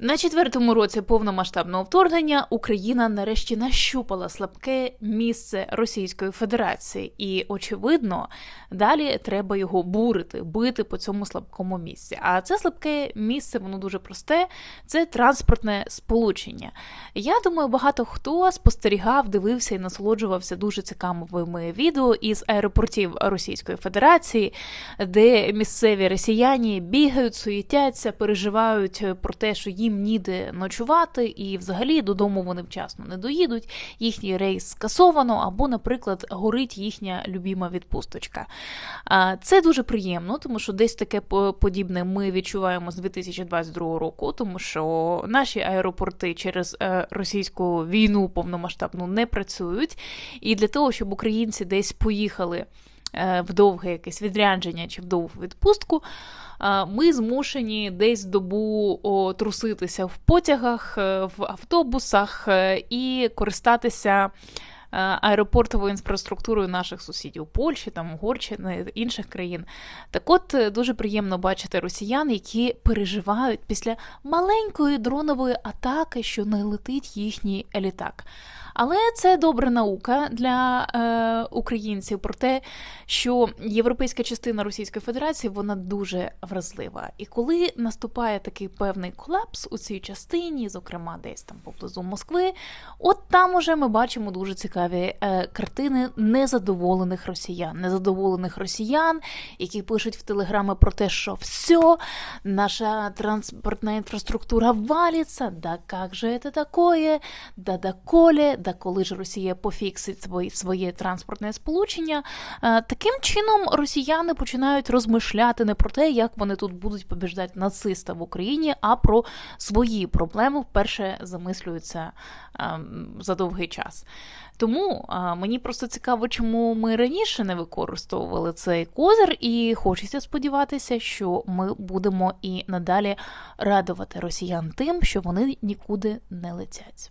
На четвертому році повномасштабного вторгнення Україна нарешті нащупала слабке місце Російської Федерації, і очевидно, далі треба його бурити, бити по цьому слабкому місці. А це слабке місце, воно дуже просте. Це транспортне сполучення. Я думаю, багато хто спостерігав, дивився і насолоджувався дуже цікавими відео із аеропортів Російської Федерації, де місцеві росіяни бігають, суєтяться, переживають про те, що їм ніде ночувати, і взагалі додому вони вчасно не доїдуть. Їхній рейс скасовано, або, наприклад, горить їхня любима відпусточка. Це дуже приємно, тому що десь таке подібне ми відчуваємо з 2022 року, тому що наші аеропорти через е, російську війну повномасштабну не працюють. І для того, щоб українці десь поїхали е, в довге якесь відрядження чи в довгу відпустку, е, ми змушені десь добу труситися в потягах, е, в автобусах і користатися. Аеропортовою інфраструктурою наших сусідів Польщі, там Угорщини, інших країн. Так от дуже приємно бачити росіян, які переживають після маленької дронової атаки, що не летить їхній літак. Але це добра наука для е, українців про те, що європейська частина Російської Федерації вона дуже вразлива. І коли наступає такий певний колапс у цій частині, зокрема десь там поблизу Москви, от там уже ми бачимо дуже цікаві е, картини незадоволених росіян, незадоволених росіян, які пишуть в телеграми про те, що все, наша транспортна інфраструктура валиться, да як же це такое, да доколе, да коли ж Росія пофіксить своє, своє транспортне сполучення. Е, Таким чином росіяни починають розмишляти не про те, як вони тут будуть побіждати нациста в Україні, а про свої проблеми вперше замислюються ем, за довгий час. Тому а, мені просто цікаво, чому ми раніше не використовували цей козир, і хочеться сподіватися, що ми будемо і надалі радувати росіян тим, що вони нікуди не летять.